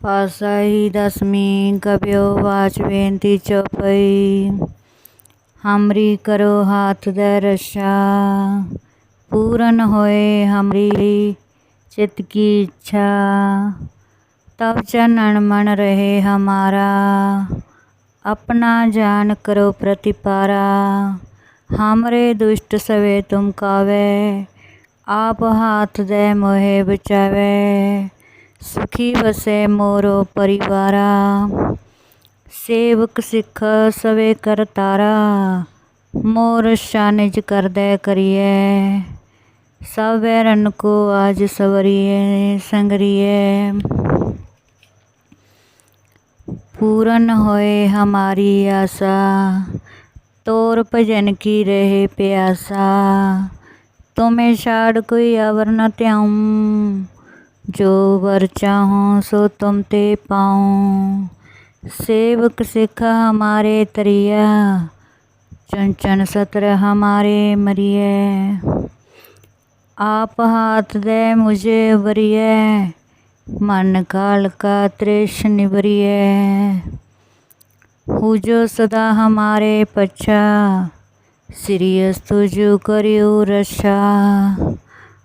પાસાહી દસમી કપ્યો વાચ વેંતી ચોપઈ હમરી કરો હાથ દરશા પૂરન હોય હમરી चित्त की इच्छा तब चन अनमन रहे हमारा अपना जान करो प्रतिपारा हमरे दुष्ट सवे तुम कावे आप हाथ दे मोहे बचावे सुखी वसे मोरो परिवारा। सेवक सिख सवे कर तारा। मोर शानिज कर दे करिए। सब बैरन को आज सवरिए, संगरिए। पूरन होए हमारी आशा। तोर भजन की रहे प्यासा। तुम्हें छाड़ कोई अवर न त्याऊं। जो वर चाहूँ सो तुम ते पाऊँ सेवक सिख हमारे तरिया, चन चन सत्र हमारे मरिए आप हाथ दे मुझे वरिय, मन काल का त्रेश निवरिय। हु जो सदा हमारे पच्छा सिरियस तुझु करियो रक्षा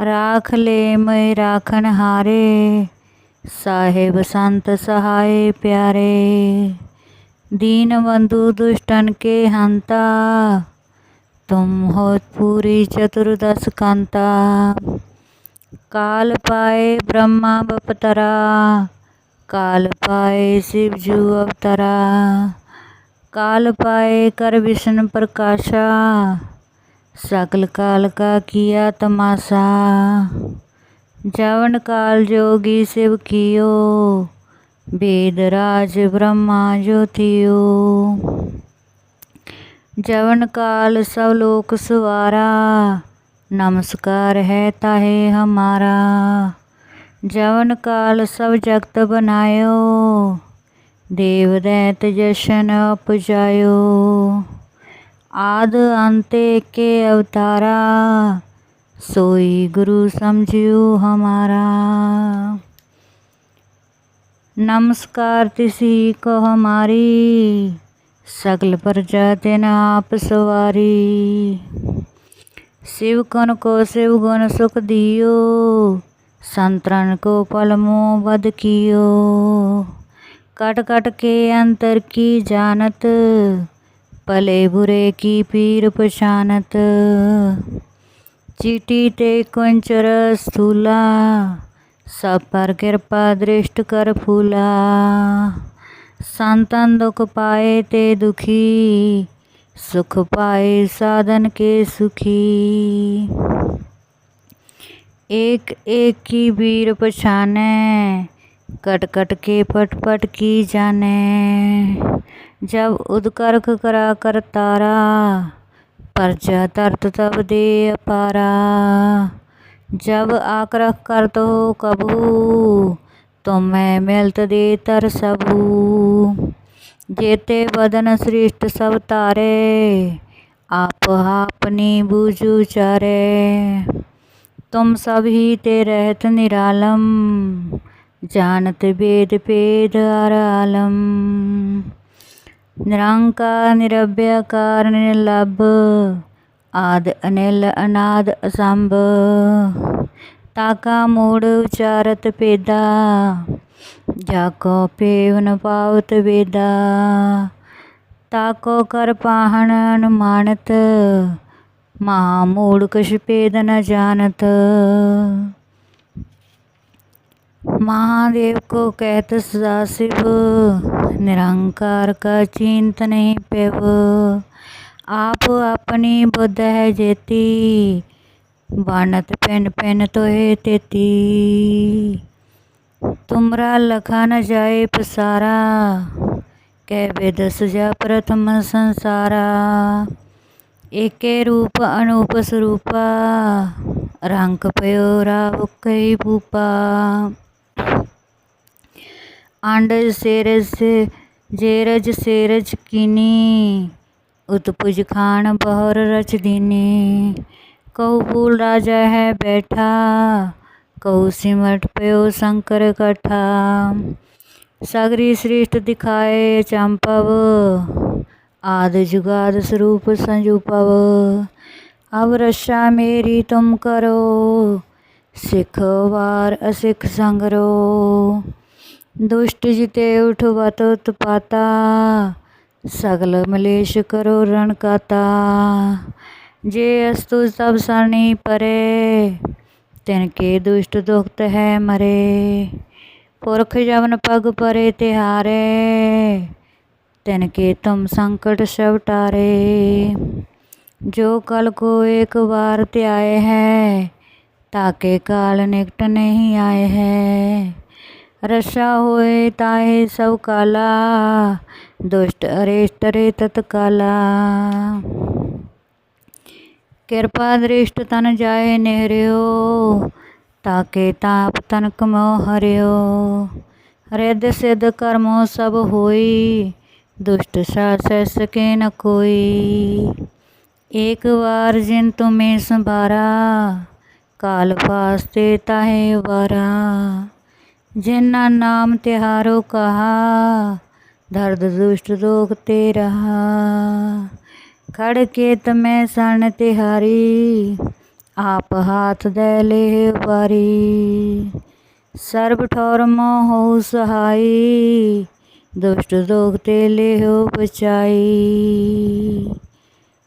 राख ले मैं राखन हारे साहेब संत सहाय प्यारे दीन बंधु दुष्टन के हंता तुम हो पूरी चतुर्दश कांता काल पाए ब्रह्मा बपतरा काल पाए शिव जू अवतरा काल पाए कर विष्णु प्रकाशा सकल काल का किया तमाशा। जवन काल जोगी शिव कियो, वेद राज ब्रह्मा ज्योतियो। जवन काल सब लोक सवारा, नमस्कार है ताहे हमारा। जवन काल सब जगत बनायो देव दैत जशन उपजायो आद अंते के अवतारा सोई गुरु समझियो हमारा नमस्कार तिसी को हमारी सकल प्रजा तेन आप सवारी शिव कन को शिव गुण सुख दियो संतरन को पलमो बद कियो कट कट के अंतर की जानत पले बुरे की पीर पछानत। चीटी ते कुंचर स्थूला, सब पर कृपा दृष्ट कर फूला। संतन दुख पाए ते दुखी, सुख पाए साधन के सुखी। एक एक की वीर पछाने कट कट के पट पट की जाने, जब उदकर्क करा कर तारा परजा तरत तब दे अपारा जब आक्रह कर तो कबू तो मैं मिलत दे तर सबू। जेते बदन श्रेष्ठ सब तारे, आप अपनी बूझू चारे तुम सभी ते रहत निरालम जानत वेद पेद आलम निरंकार निरभ्यकार निर्लभ आद अनिल अनाद असंभ ताका मूड उचारत पेदा जाको पेवन पावत वेदा ताको कर पाहन अनुमानत महामूड कश पेद न जानत महादेव को कहत सदा शिव, निरंकार का चिंत नहीं पेव। आप अपनी बुद्ध है जेती बानत पेन पेन तो है तेती। तुमरा लखा न जाए पसारा, कह बेदस जा प्रथम संसारा। एके रूप अनूप स्वरूपा, रंग पयो राव कई भूपा। आंडज सेरज से जेरज सेरज किनी, उत्पुज खान बहर रच दिनी। कहु फूल राजा है बैठा कहु सिमट पे ओ शंकर कठा। सगरी श्रेष्ठ दिखाए चंपव, आद जुगाद स्वरूप संजू पव। अब रक्षा मेरी तुम करो ਸਿੱਖ ਵਾਰ ਅਸਿੱਖ ਸੰਗਰੋ। ਦੁਸ਼ਟ ਜਿਤੇ ਉਠਵਤ ਉਤਪਾਤਾ ਸਗਲ ਮਲੇਸ਼ ਕਰੋ ਰਣ ਕਾਤਾ। ਜੇ ਅਸਤੂ ਸਭ ਸਰਣੀ ਪਰੇ, ਤਿਨ ਕੇ ਦੁਸ਼ਟ ਦੁਖਤ ਹੈ ਮਰੇ। ਪੁਰਖ ਜਵਨ ਪਗ ਪਰੇ ਤਿਹਾਰੇ, ਤਿਨ ਕੇ ਤੁਮ ਸੰਕਟ ਸਭ ਟਾਰੇ। ਜੋ ਕਲ ਕੋ ਇੱਕ ਵਾਰ ਧਿਆਏ ਹੈ ਤਾਕੇ ਕਾਲ ਨਿਕਟ ਨਹੀਂ ਆਏ ਹੈ। ਰਸਾ ਹੋਏ ਤਾਏ ਸਭ ਕਾਲਾ, ਦੁਸ਼ਟ ਅਰੇਸ਼ਟ ਰੇ ਤਤਕਾਲਾ। ਕਿਰਪਾ ਦ੍ਰਿਸ਼ਟ ਤਨ ਜਾਏ ਨਿਹਰਿਓ ਤਾਕੇ ਤਾਪ ਤਨ ਕਮੋ ਹਰਿਓ। ਰਿਦ ਸਿਧ ਕਰਮੋ ਸਭ ਹੋਈ, ਦੁਸ਼ਟ ਸਾਸੈ ਸਕੇ ਨ ਕੋਈ। ਇੱਕ ਵਾਰ ਜਿਨ ਤੁਮੇ ਸੰਭਾਰਾ ਕਾਲ ਫਾਸਤੇ ਤਾਹੇ ਵਾਰਾ। ਜਿਨਾ ਨਾਮ ਤਿਹਾਰੋ ਕਹਾ, ਦਰਦ ਦੁਸ਼ਟ ਰੋਗ ਤੇ ਰਹਾ ਖੜ ਕੇ ਤਮੈ ਸਣ ਤਿਹਾਰੀ, ਆਪ ਹਾਥ ਦੇ ਲੈ ਵਾਰੀ। ਸਰਬ ਠੌਰ ਮੋਹ ਸਹਾਈ, ਦੁਸ਼ਟ ਰੋਗ ਤੇ ਲਿਓ ਬਚਾਈ